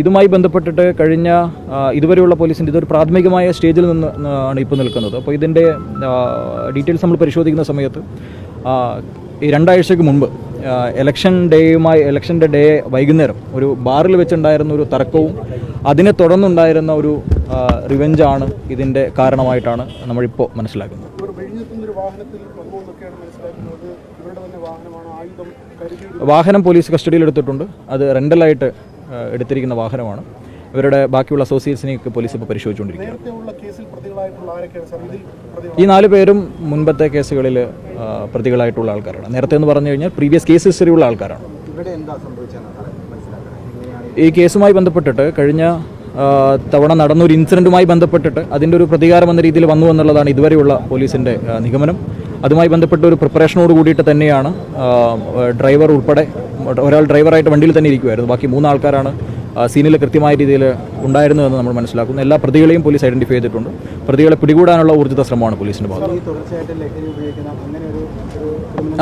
ഇതുമായി ബന്ധപ്പെട്ടിട്ട് കഴിഞ്ഞ ഇതുവരെയുള്ള പോലീസിന്റെ ഇതൊരു പ്രാഥമികമായ സ്റ്റേജിൽ നിന്ന് ആണ് ഇപ്പോൾ നിൽക്കുന്നത്. അപ്പോൾ ഇതിന്റെ ഡീറ്റെയിൽസ് നമ്മൾ പരിശോധിക്കുന്ന സമയത്ത് ഈ രണ്ടാഴ്ചയ്ക്ക് മുൻപ് എലക്ഷൻ ഡേയുമായി ഇലക്ഷന്റെ ഡേ വൈകുന്നേരം ഒരു ബാറിൽ വെച്ചുണ്ടായിരുന്ന ഒരു തർക്കവും അതിനെ തുടർന്നുണ്ടായിരുന്ന ഒരു റിവെഞ്ചാണ് ഇതിന്റെ കാരണമായിട്ടാണ് നമ്മളിപ്പോൾ മനസ്സിലാക്കുന്നത്. വാഹനം പോലീസ് കസ്റ്റഡിയിൽ എടുത്തിട്ടുണ്ട്. അത് റെന്റലായിട്ട് എടുത്തിരിക്കുന്ന വാഹനമാണ്. ഇവരുടെ ബാക്കിയുള്ള അസോസിയേറ്റ്സിനെയൊക്കെ പോലീസ് ഇപ്പോൾ പരിശോധിച്ചുകൊണ്ടിരിക്കുകയാണ്. നേരത്തെ ഉള്ള കേസിൽ പ്രതികളായിട്ടുള്ള ആരൊക്കെയാണ് സാർ ഈ നാല് പേരും മുൻപത്തെ കേസുകളിൽ പ്രതികളായിട്ടുള്ള ആൾക്കാരാണ്. നേരത്തെ എന്ന് പറഞ്ഞു കഴിഞ്ഞാൽ പ്രീവിയസ് കേസ് ഹിസ്റ്ററി ഉള്ള ആൾക്കാരാണ്. ഈ കേസുമായി ബന്ധപ്പെട്ടിട്ട് കഴിഞ്ഞ തവണ നടന്ന ഒരു ഇൻസിഡന്റുമായി ബന്ധപ്പെട്ടിട്ട് അതിന്റെ ഒരു പ്രതികാരം എന്ന രീതിയിൽ വന്നു എന്നുള്ളതാണ് ഇതുവരെയുള്ള പോലീസിന്റെ നിഗമനം. അതുമായി ബന്ധപ്പെട്ട ഒരു പ്രിപ്പറേഷനോട് കൂടിയിട്ട് തന്നെയാണ് ഡ്രൈവർ ഉൾപ്പെടെ ഒരാൾ ഡ്രൈവറായിട്ട് വണ്ടിയിൽ തന്നെ ഇരിക്കുമായിരുന്നു ബാക്കി മൂന്ന് ആൾക്കാരാണ് സീനിൽ കൃത്യമായ രീതിയിൽ ഉണ്ടായിരുന്നതെന്ന് നമ്മൾ മനസ്സിലാക്കുന്നു. എല്ലാ പ്രതികളെയും പോലീസ് ഐഡന്റിഫൈ ചെയ്തിട്ടുണ്ട്. പ്രതികളെ പിടികൂടാനുള്ള ഊർജിത ശ്രമമാണ് പോലീസിന്റെ ഭാഗത്ത്.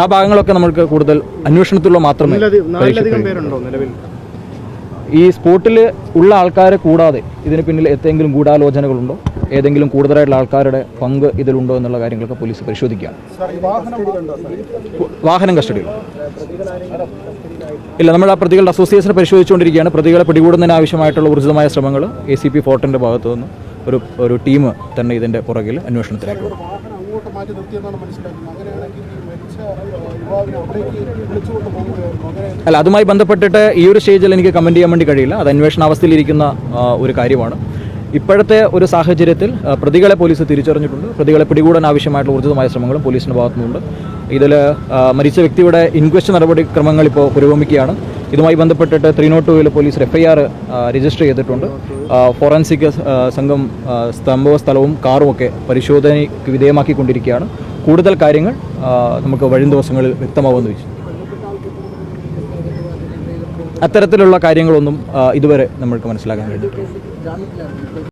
ആ ഭാഗങ്ങളൊക്കെ നമുക്ക് കൂടുതൽ അന്വേഷണത്തിലുള്ള മാത്രമേ ഈ സ്പോട്ടിൽ ഉള്ള ആൾക്കാരെ കൂടാതെ ഇതിന് പിന്നിൽ എന്തെങ്കിലും ഗൂഢാലോചനകളുണ്ടോ? ഏതെങ്കിലും കൂടുതലായിട്ടുള്ള ആൾക്കാരുടെ പങ്ക് ഇതിലുണ്ടോ എന്നുള്ള കാര്യങ്ങളൊക്കെ പോലീസ് പരിശോധിക്കുകയാണ്. വാഹനം കസ്റ്റഡിയിൽ. ഇല്ല നമ്മൾ ആ പ്രതികളുടെ അസോസിയേഷനെ പരിശോധിച്ചുകൊണ്ടിരിക്കുകയാണ്. പ്രതികളെ പിടികൂടുന്നതിന് ആവശ്യമായിട്ടുള്ള ഊർജിതമായ ശ്രമങ്ങൾ എ സി പി ഫോർട്ടിന്റെ ഭാഗത്തു നിന്ന് ഒരു ഒരു ടീം തന്നെ ഇതിന്റെ പുറകിൽ അന്വേഷണത്തിലേക്ക് അങ്ങോട്ട് മാറ്റി നിർത്തിയെന്നാണ് മനസ്സിലാക്കുന്നത്. അങ്ങനെയാണെങ്കിൽ മരിച്ച യുവാവിനെ അവിടേക്ക് വിളിച്ചുകൊണ്ട് പോകുകയായിരുന്നു. അങ്ങനെ അല്ല അതുമായി ബന്ധപ്പെട്ടിട്ട് ഈ ഒരു സ്റ്റേജിൽ എനിക്ക് കമന്റ് ചെയ്യാൻ വേണ്ടി കഴിയില്ല. അത് അന്വേഷണാവസ്ഥയിലിരിക്കുന്ന അവസ്ഥയിലിരിക്കുന്ന ഒരു കാര്യമാണ്. ഇപ്പോഴത്തെ ഒരു സാഹചര്യത്തിൽ പ്രതികളെ പോലീസ് തിരിച്ചറിഞ്ഞിട്ടുണ്ട്. പ്രതികളെ പിടികൂടാൻ ആവശ്യമായിട്ടുള്ള ഊർജിതമായ ശ്രമങ്ങളും പോലീസിന്റെ ഭാഗത്തുനിന്നുണ്ട്. ഇതിൽ മരിച്ച വ്യക്തിയുടെ ഇൻക്വസ്റ്റ് നടപടിക്രമങ്ങൾ ഇപ്പോൾ പുരോഗമിക്കുകയാണ്. ഇതുമായി ബന്ധപ്പെട്ടിട്ട് ത്രീ നോട്ട് ടൂവിൽ പോലീസ് എഫ്ഐആർ രജിസ്റ്റർ ചെയ്തിട്ടുണ്ട്. ഫോറൻസിക് സംഘം സ്തംഭവ സ്ഥലവും കാറും ഒക്കെ പരിശോധനയ്ക്ക് വിധേയമാക്കിക്കൊണ്ടിരിക്കുകയാണ്. കൂടുതൽ കാര്യങ്ങൾ നമുക്ക് വരും ദിവസങ്ങളിൽ വ്യക്തമാവുമെന്ന് വെച്ചു അത്തരത്തിലുള്ള കാര്യങ്ങളൊന്നും ഇതുവരെ നമ്മൾക്ക് മനസ്സിലാക്കാൻ കഴിഞ്ഞിട്ടില്ല.